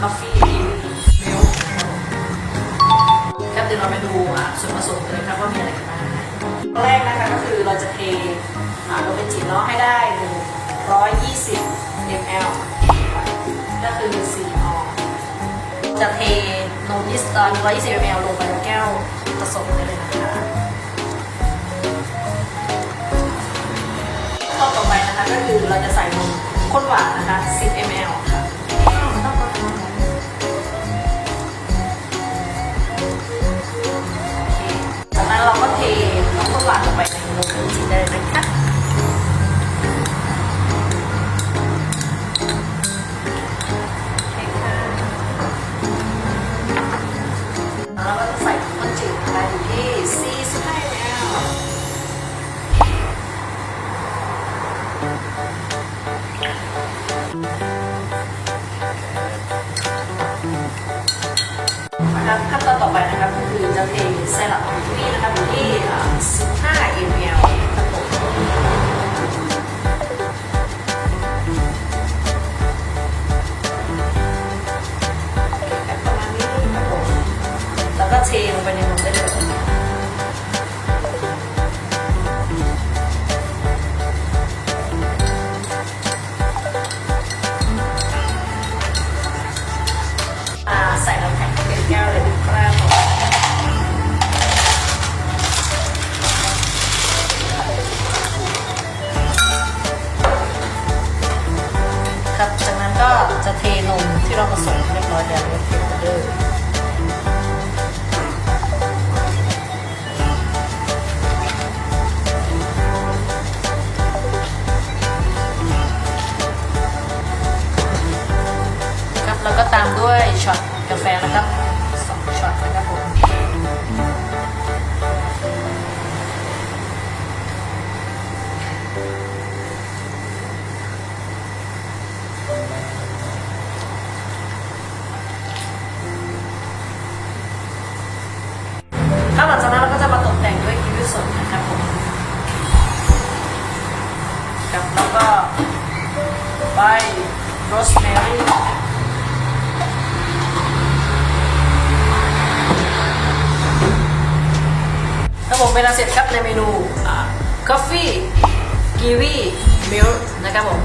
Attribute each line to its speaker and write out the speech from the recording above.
Speaker 1: คอฟฟี่พิมมิลก็คือเราไปดูส่วนผสมเลยครับว่ามีอะไรกันบ้างแรกนะคะก็คือเราจะเทลงไปจิ๋นนาะให้ได้ 120 ml ก็คือ4ออจะเทนมยี่สิบ120 ml ลงไปในแก้วผสมเลยนะคะข้อต่อไปนะคะก็คือเราจะใส่นมข้นหวานนะคะ 10 ml ค่ะ นะครับขั้นตอนต่อไปนะครับก็คือจะเทไซรัปของที่นี่นะครับอยู่ที่ 15 ml ครับผมแบบประมาณนี้ครับผมแล้วก็เทลงไปในนมได้เลย แก้วเลยครับผมครับ จากนั้นก็จะเทนมที่เราผสมเรียบร้อยแล้วเรียบร้อยเลยครับแล้วก็ตามด้วยช็อตกาแฟนะครับ ครับแล้วก็ใบโรสแมรี่ครับผมเป็นอันเสร็จครับในเมนูกาแฟกีวีมิลนะครับผม